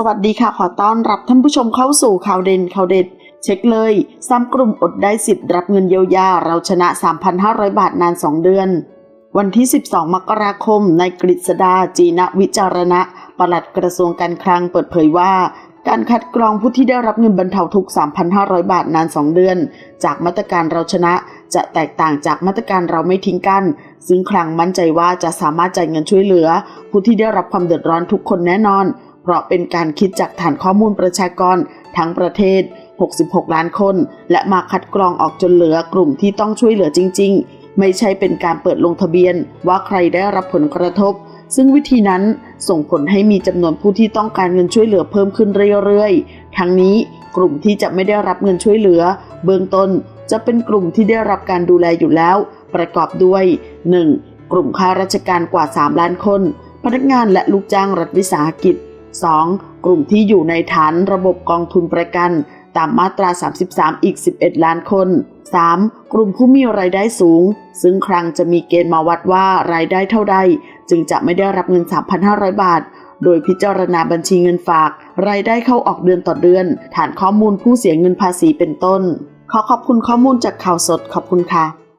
สวัสดีค่ะขอต้อนรับท่านผู้ชมเข้าสู่ข่าวเด่นข่าวเด็ด เช็คเลยสามกลุ่มอดได้สิทธิ์รับเงินเยียวยาเราชนะ 3,500 บาทนาน 2 เดือน วันที่ 12 มกราคมนายกฤษดาจีนวิจารณะปลัดกระทรวงการคลังเปิดเผยว่า การคัดกรองผู้ที่ได้รับเงินบรรเทาทุกข์ 3,500 บาทนาน 2 เดือน จากมาตรการเราชนะจะแตกต่างจากมาตรการเราไม่ทิ้งกัน ซึ่งคลังมั่นใจว่าจะสามารถจ่ายเงินช่วยเหลือ ผู้ที่ได้รับความเดือดร้อนทุกคนแน่นอน ราะเป็นการคิดจากฐานข้อมูลประชากรทั้งประเทศ 66 ล้านคน และมาคัดกรองออกจนเหลือกลุ่มที่ต้องช่วยเหลือจริง ๆ ไม่ใช่เป็นการเปิดลงทะเบียนว่าใครได้รับผลกระทบ ซึ่งวิธีนั้นส่งผลให้มีจำนวนผู้ที่ต้องการเงินช่วยเหลือเพิ่มขึ้นเรื่อยๆ ทั้งนี้กลุ่มที่จะไม่ได้รับเงินช่วยเหลือ เบื้องต้นจะเป็นกลุ่มที่ได้รับการดูแลอยู่แล้ว ประกอบด้วย 1. กลุ่มข้าราชการกว่า 3 ล้านคน พนักงานและลูกจ้างรัฐวิสาหกิจ 2. กลุ่มที่อยู่ในฐานระบบกองทุนประกัน ตามมาตรา 33 อีก 11 ล้านคน 3. กลุ่มผู้มีรายได้สูง ซึ่งครั้งจะมีเกณฑ์มาวัดว่ารายได้เท่าใด จึงจะไม่ได้รับเงิน 3,500 บาท โดยพิจารณาบัญชีเงินฝาก รายได้เข้าออกเดือนต่อเดือน ฐานข้อมูลผู้เสียเงินภาษีเป็นต้น ขอขอบคุณข้อมูลจากข่าวสดขอบคุณค่ะ